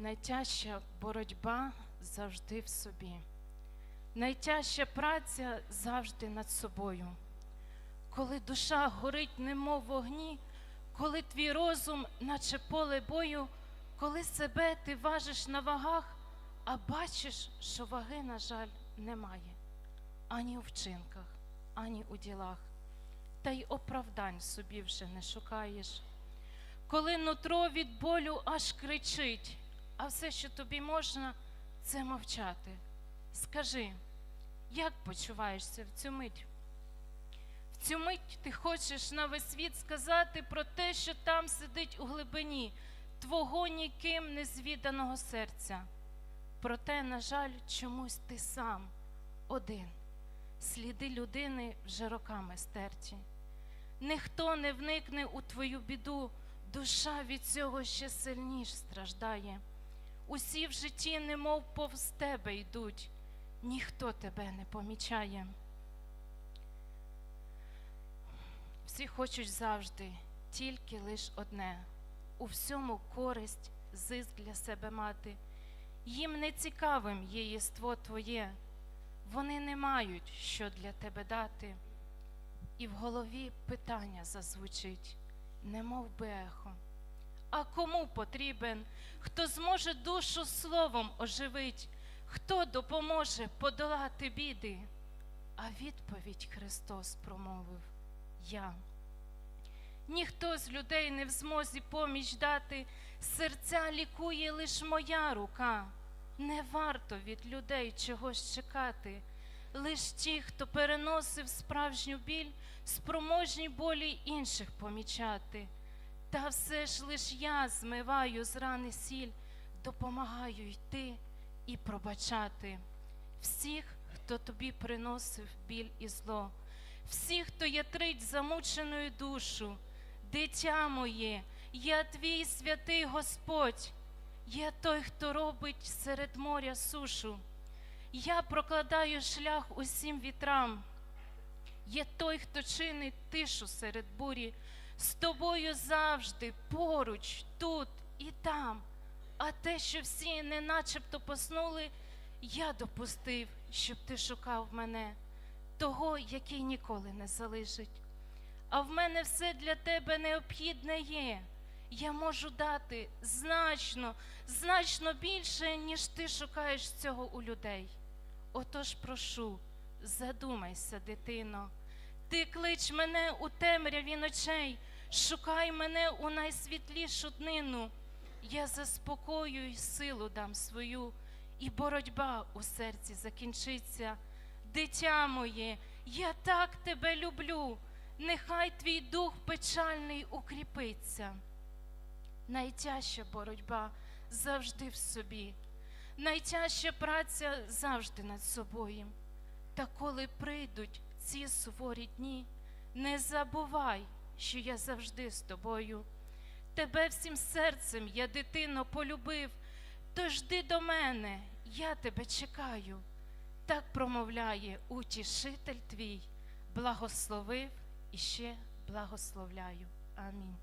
Найтяжча боротьба завжди в собі. Найтяжча праця завжди над собою. Коли душа горить, немов вогні, коли твій розум, наче поле бою, коли себе ти важиш на вагах, а бачиш, що ваги, на жаль, немає ані у вчинках, ані у ділах, та й оправдань собі вже не шукаєш. Коли нутро від болю аж кричить, а все, що тобі можна, це мовчати. Скажи, як почуваєшся в цю мить? В цю мить ти хочеш на весь світ сказати про те, що там сидить у глибині твого ніким незвіданого серця. Проте, на жаль, чомусь ти сам один. Сліди людини вже роками стерті. Ніхто не вникне у твою біду, душа від цього ще сильніш страждає. Усі в житті, немов повз тебе йдуть, ніхто тебе не помічає. Всі хочуть завжди, тільки лиш одне у всьому користь, зиск для себе мати. Їм не цікавим є єство твоє, вони не мають, що для тебе дати. І в голові питання зазвучить, немов би ехо. А кому потрібен, хто зможе душу словом оживить, хто допоможе подолати біди? А відповідь Христос промовив Я. Ніхто з людей не в змозі поміч дати, серця лікує лиш моя рука. Не варто від людей чогось чекати. Лиш ті, хто переносив справжню біль, спроможні болі інших помічати. Та все ж лиш я змиваю з рани сіль, допомагаю йти і пробачати всіх, хто тобі приносив біль і зло, всіх, хто ятрить замученою душу, дитя моє, я твій святий Господь, я той, хто робить серед моря сушу. Я прокладаю шлях усім вітрам. Є той, хто чинить тишу серед бурі, з тобою завжди поруч, тут і там. А те, що всі не начебто поснули, я допустив, щоб ти шукав мене, того, який ніколи не залишить. А в мене все для тебе необхідне є. Я можу дати значно, значно більше, ніж ти шукаєш цього у людей. Отож прошу, задумайся, дитино, ти клич мене у темряві ночей, шукай мене у найсвітлішу днину. Я заспокою й силу дам свою, і боротьба у серці закінчиться. Дитя моє, я так тебе люблю, нехай твій дух печальний укріпиться. Найтяжча боротьба завжди в собі, найтяжча праця завжди над собою. Та коли прийдуть ці суворі дні, не забувай, що я завжди з тобою. Тебе всім серцем я, дитино, полюбив, то жди до мене, я тебе чекаю. Так промовляє утішитель твій, благословив і ще благословляю. Амінь.